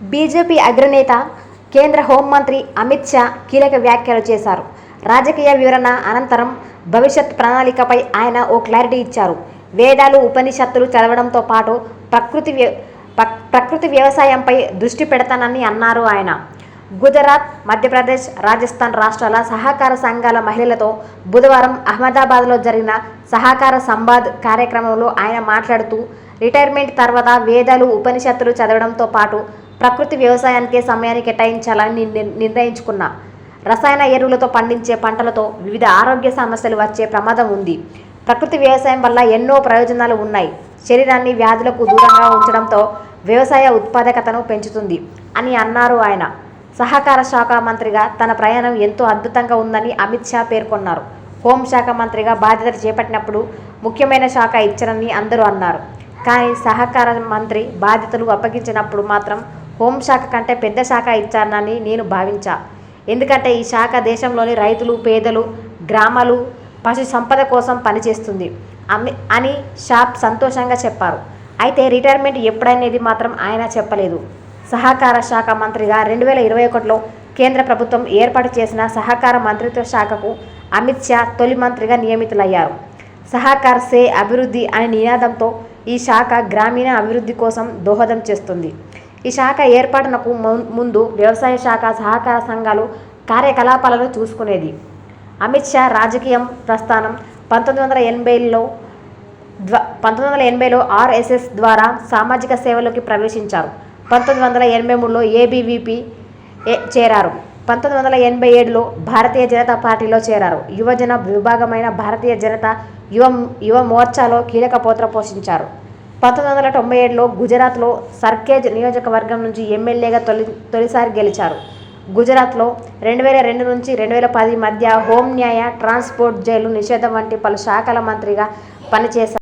BJP అగ్రనేత కేంద్ర హోంమంత్రి అమిత్ షా కీలక వ్యాఖ్యలు చేశారు. రాజకీయ వివరణ అనంతరం భవిష్యత్ ప్రణాళికపై ఆయన ఓ క్లారిటీ ఇచ్చారు. వేదాలు ఉపనిషత్తులు చదవడంతో పాటు ప్రకృతి ప్రకృతి వ్యవసాయంపై దృష్టి పెడతానని అన్నారు ఆయన. గుజరాత్ మధ్యప్రదేశ్ రాజస్థాన్ రాష్ట్రాల సహకార సంఘాల మహిళలతో బుధవారం అహ్మదాబాద్లో జరిగిన సహకార సంవాద్ కార్యక్రమంలో ఆయన మాట్లాడుతూ రిటైర్మెంట్ తర్వాత వేదాలు ఉపనిషత్తులు చదవడంతో పాటు ప్రకృతి వ్యవసాయానికే సమయాన్ని కేటాయించాలని నిర్ణయించుకున్నా రసాయన ఎరువులతో పండించే పంటలతో వివిధ ఆరోగ్య సమస్యలు వచ్చే ప్రమాదం ఉంది. ప్రకృతి వ్యవసాయం వల్ల ఎన్నో ప్రయోజనాలు ఉన్నాయి. శరీరాన్ని వ్యాధులకు దూరంగా ఉంచడంతో వ్యవసాయ ఉత్పాదకతను పెంచుతుంది అని అన్నారు ఆయన. సహకార శాఖ మంత్రిగా తన ప్రయాణం ఎంతో అద్భుతంగా ఉందని అమిత్ షా పేర్కొన్నారు. హోంశాఖ మంత్రిగా బాధ్యతలు చేపట్టినప్పుడు ముఖ్యమైన శాఖ ఇచ్చారని అందరూ అన్నారు. కానీ సహకార మంత్రి బాధ్యతలు అప్పగించినప్పుడు మాత్రం హోంశాఖ కంటే పెద్ద శాఖ ఇచ్చానని నేను భావించా. ఎందుకంటే ఈ శాఖ దేశంలోని రైతులు పేదలు గ్రామాలు పశు సంపద కోసం పనిచేస్తుంది అమి అని షాప్ సంతోషంగా చెప్పారు. అయితే రిటైర్మెంట్ ఎప్పుడనేది మాత్రం ఆయన చెప్పలేదు. సహకార శాఖ మంత్రిగా రెండు వేల ఇరవై ఒకటిలో కేంద్ర ప్రభుత్వం ఏర్పాటు చేసిన సహకార మంత్రిత్వ శాఖకు అమిత్ షా తొలి మంత్రిగా నియమితులయ్యారు. సహకార్ సే అభివృద్ధి అనే నినాదంతో ఈ శాఖ గ్రామీణ అభివృద్ధి కోసం దోహదం చేస్తుంది. ఈ శాఖ ఏర్పాటునకు ముందు వ్యవసాయ శాఖ సహకార సంఘాలు కార్యకలాపాలను చూసుకునేది. అమిత్ షా రాజకీయం ప్రస్థానం పంతొమ్మిది వందల ఎనభైలో ద్వ పంతొమ్మిది వందల ఎనభైలో ఆర్ఎస్ఎస్ ద్వారా సామాజిక సేవలోకి ప్రవేశించారు. పంతొమ్మిది వందల ఎనభై మూడులో ఏబీవీపీ ఏ- చేరారు. పంతొమ్మిది వందల ఎనభై ఏడులో భారతీయ జనతా పార్టీలో చేరారు. యువజన విభాగమైన భారతీయ జనతా యువ యువ మోర్చాలో కీలక పాత్ర పోషించారు. పంతొమ్మిది వందల తొంభై ఏడులో గుజరాత్లో సర్కేజ్ నియోజకవర్గం నుంచి ఎమ్మెల్యేగా తొలి తొలిసారి గెలిచారు. గుజరాత్లో రెండు వేల రెండు నుంచి రెండు వేల పది మధ్య హోం న్యాయ ట్రాన్స్పోర్ట్ జైలు నిషేధం వంటి పలు శాఖల మంత్రిగా పనిచేశారు.